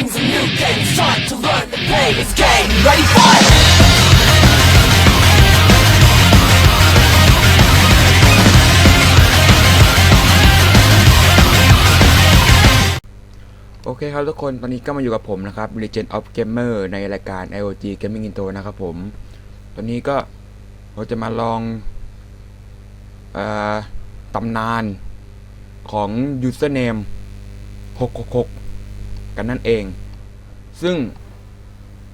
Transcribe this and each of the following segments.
brings a new game. It's time to learn to play this game. Ready, fight! โอเคครับทุกคนตอนนี้ก็มาอยู่กับผมนะครับ Legend of Gamer ในรายการ IoT Gaming Intro นะครับผม ตอนนี้ก็เราจะมาลองอตำนานของ username 666 กันนั่นเอง ซึ่ง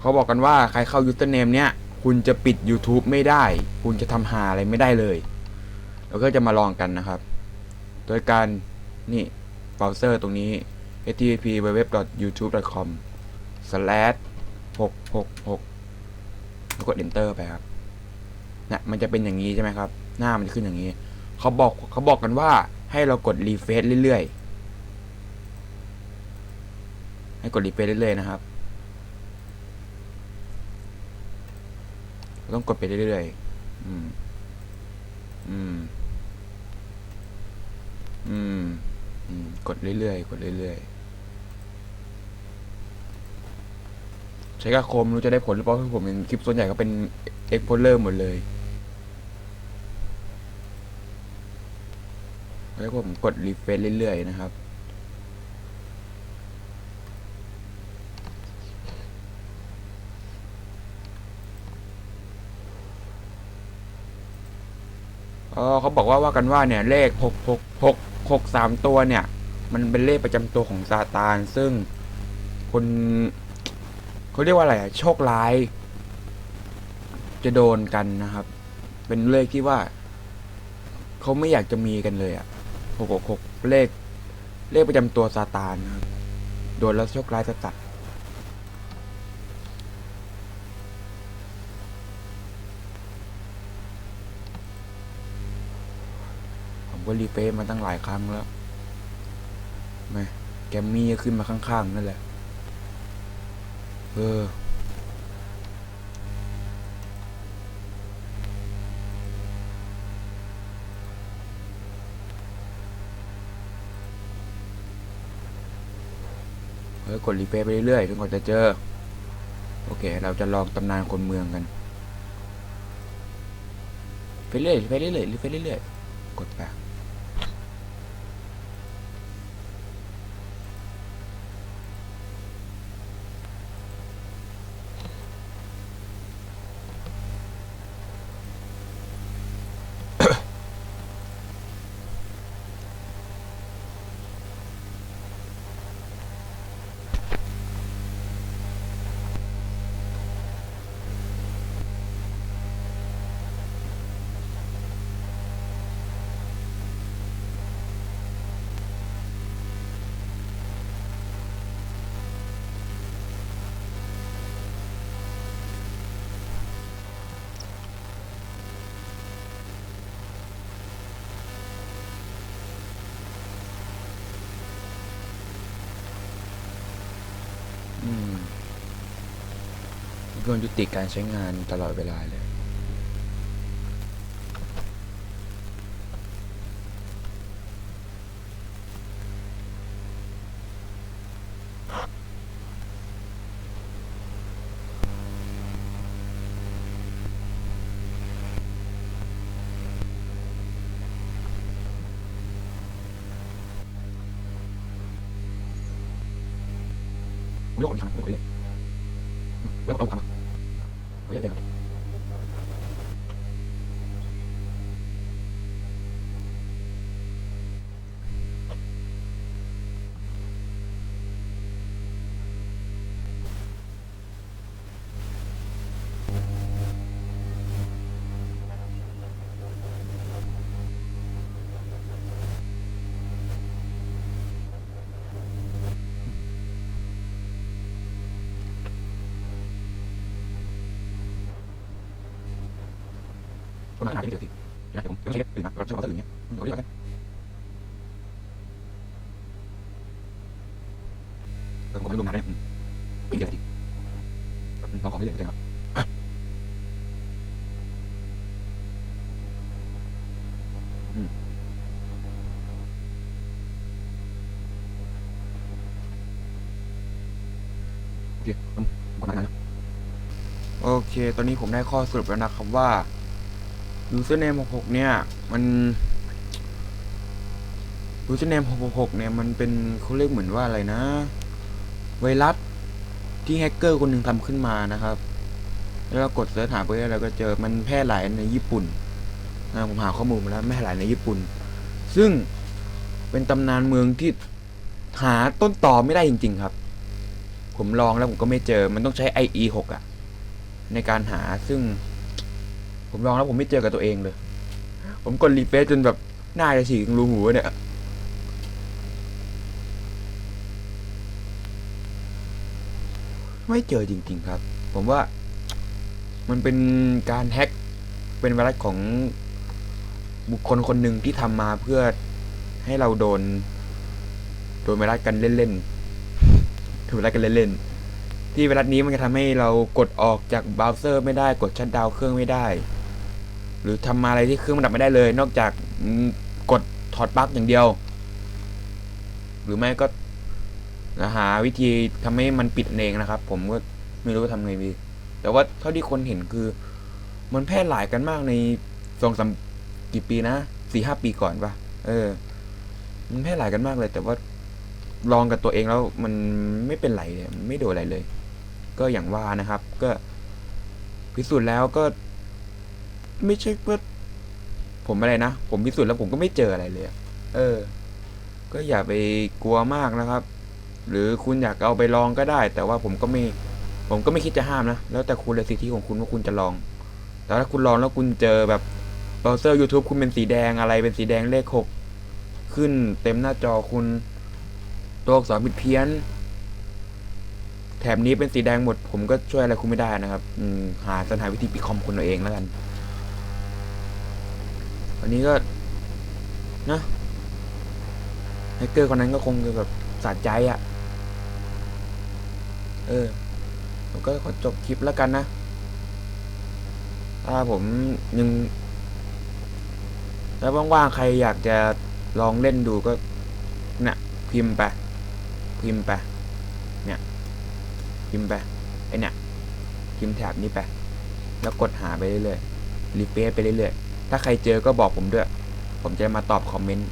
เขาบอกกันว่าใครเข้า username เนี้ยคุณจะปิด YouTube ไม่ได้ คุณจะทำหาอะไรไม่ได้เลยเราก็จะมาลองกันนะครับ โดยการนี่เบราว์เซอร์ตรงนี้ http www.youtube.com slash 666แล้วกด enter ไปครับนะมันจะเป็นอย่างนี้ใช่ไหมครับ หน้ามันจะขึ้นอย่างนี้ เขาบอกเขาบอกกันว่าให้เรากดรีเฟซเรื่อยๆ ให้กดรีเฟซเรื่อยๆนะครับ ต้องกดไปเรื่อยๆ อืม อืม อืม อืม กดเรื่อยๆ กดเรื่อยๆ ใช้กระโคมรู้จะได้ผลหรือเปล่าคือผมเห็นคลิปส่วนใหญ่ก็เป็นเอ็กโพเลอร์หมดเลยแล้วผมกดรีเฟซเรื่อยๆนะครับ เออเขาบอกว่าว่ากันว่าเนี่ยเลขหกหกหกหกสามตัวเนี่ย มันเป็นเลขประจำตัวของซาตาน ซึ่งคนเขาเรียกว่าอะไรอะโชคร้าย จะโดนกันนะครับ เป็นเลขที่ว่าเขาไม่อยากจะมีกันเลยอะหกหกหกเลข เลขประจำตัวซาตานครับโดนแล้วโชคร้ายจะตัด ก็รีเฟซมาตั้งหลายครั้งแล้วไม่แกมมี่ก็ขึ้นมาข้างๆนั่นแหละ เออ เออกดรีเฟซไปเรื่อยๆจนกว่าจะเจอ โอเค เราจะลองตำนานคนเมืองกันไปเรื่อยไปเรื่อยๆไปเรื่อยๆกดไป ควรยุติการใช้งานตลอดเวลาเลยไม่ต้องกดทางไม่ ต้องกดเลยไม่ต้องเอาที่เจอสินะผมต้องใช้ตื่นมาเราใช้วามตื่นเนี้ยเราเรียกกันเออผมไม่ลงมาได้ไม่เดี๋ยวสิลองของไม่เดี๋ยวจะครับเคผมผมนะโอเค ตอนนี้ผมได้ข้อสรุปแล้วนะครับว่า username 66เนี่ย มัน username 666เนี่ย มันเป็นเขาเรียกเหมือนว่าอะไรนะ ไวรัสที่แฮกเกอร์คนหนึ่งทำขึ้นมานะครับ แล้วเรากดเสิร์ชหาไปแล้วเราก็เจอมันแพร่หลายในญี่ปุ่นนะผมหาข้อมูลมาแล้วแพร่หลายในญี่ปุ่น ซึ่งเป็นตำนานเมืองที่หาต้นต่อไม่ได้จริง ๆ ครับ ผมลองแล้วผมก็ไม่เจอ มันต้องใช้ IE 6อะในการหาซึ่ง ผมลองแล้วผมไม่เจอกับตัวเองเลย ผมกดรีเฟซจนแบบหน้าจะฉีกรูหูเนี่ยไม่เจอจริง ๆ ครับ ผมว่ามันเป็นการแฮ็กเป็นไวรัสของบุคคลคนหนึ่งที่ทำมาเพื่อให้เราโดน โดนไวรัสกันเล่นๆถูกไวรัสกันเล่นๆที่ไวรัสนี้มันจะทำให้เรากดออกจากเบราว์เซอร์ไม่ได้กดชัตดาวน์เครื่องไม่ได้ หรือทำอะไรที่เครื่องมันดับไม่ได้เลย นอกจากกดถอดปลั๊กอย่างเดียว หรือไม่ก็หาวิธีทำให้มันปิดเองนะครับ ผมก็ไม่รู้ว่าทำไงดีแต่ว่าเท่าที่คนเห็นคือ มันแพร่หลายกันมากในสองสามกี่ปีนะสี่ห้าปีก่อนปะเออ มันแพร่หลายกันมากเลย แต่ว่าลองกับตัวเองแล้วมันไม่เป็นไรเลยไม่โดนอะไรเลย ก็อย่างว่านะครับ ก็พิสูจน์แล้วก็ ไม่ใช่ว่าผมอะไรนะ ผมพิสูจน์แล้วผมก็ไม่เจออะไรเลยเออ ก็อย่าไปกลัวมากนะครับ หรือคุณอยากเอาไปลองก็ได้ แต่ว่าผมก็ไม่ ผมก็ไม่คิดจะห้ามนะ แล้วแต่คุณเลยสิทธิของคุณว่าคุณจะลอง แต่ถ้าคุณลองแล้วคุณเจอแบบเบราว์เซอร์ YouTube คุณเป็นสีแดงอะไรเป็นสีแดงเลขหกขึ้นเต็มหน้าจอคุณตัวอักษรผิดเพี้ยน แถบนี้เป็นสีแดงหมด ผมก็ช่วยอะไรคุณไม่ได้นะครับ อืมหาสรรหาวิธีปิดคอมคุณเอาเองแล้วกัน วันนี้ก็นะแฮกเกอร์คนนั้นก็คงจะแบบสะใจอะ่ะ เออ ผมก็ขอจบคลิปแล้วกันนะ ถ้าผมยังแล้วว่างๆใครอยากจะลองเล่นดูก็เนี่ยพิมพ์ไป พิมพ์ไป เนี่ย พิมพ์ไปไอเนี่ยพิมพ์แถบนี้ไป แล้วกดหาไปเรื่อยๆรีเฟซไปเรื่อยๆ ถ้าใครเจอก็บอกผมด้วย ผมจะมาตอบคอมเมนต์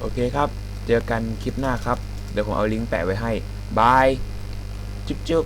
โอเคครับ เจอกันคลิปหน้าครับ เดี๋ยวผมเอาลิงก์แปะไว้ให้ บาย จุ๊บจุ๊บ